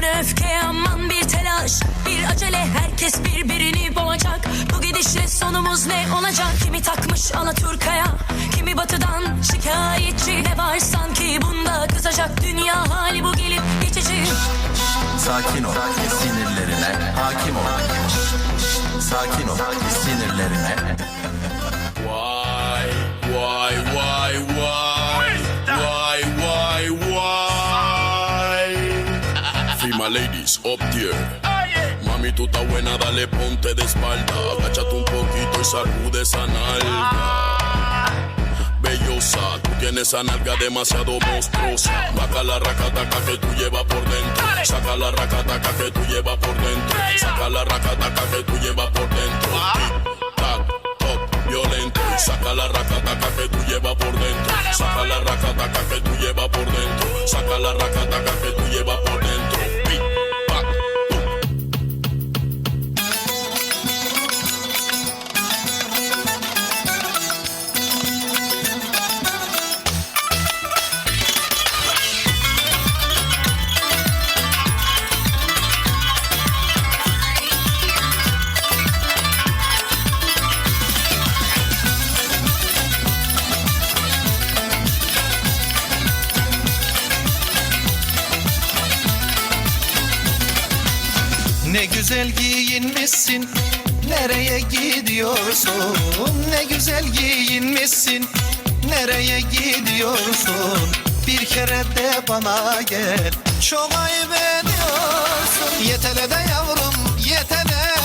Sonra öfke aman bir telaş. Bir acele herkes birbirini boğacak. Bu gidişle sonumuz ne olacak? Kimi takmış Alaturka'ya Kimi batıdan şikayetçi. Ne var sanki bunda kızacak Dünya hali bu gelip geçici. Sakin ol sinirlerine hakim ol. Sakin ol sinirlerine. Why, why, My ladies up there. Mami, tú estás buena, dale ponte de espalda. Agáchate un poquito y sacude esa nalga. Bellosa, tú tienes esa nalga demasiado monstruosa. Saca la racataca que tú llevas por dentro. Saca la racataca que tú llevas por dentro. Saca la racataca que tú llevas por dentro. Violento. Saca la racataca que tú llevas por dentro. Saca la racataca que tú llevas por dentro. Saca la racataca que tú llevas por dentro. Ne güzel giyinmişsin Nereye gidiyorsun? Ne güzel giyinmişsin Nereye gidiyorsun? Bir kere de bana gel. Çok ayıp ediyorsun. Yetele de yavrum yetele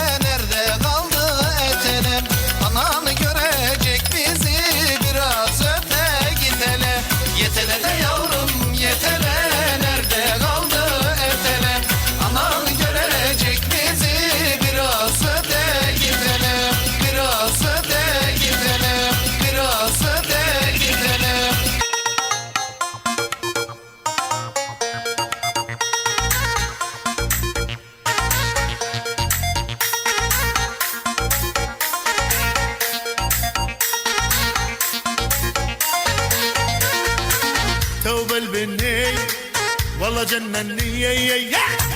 intelligent and yeah, yeah, yeah.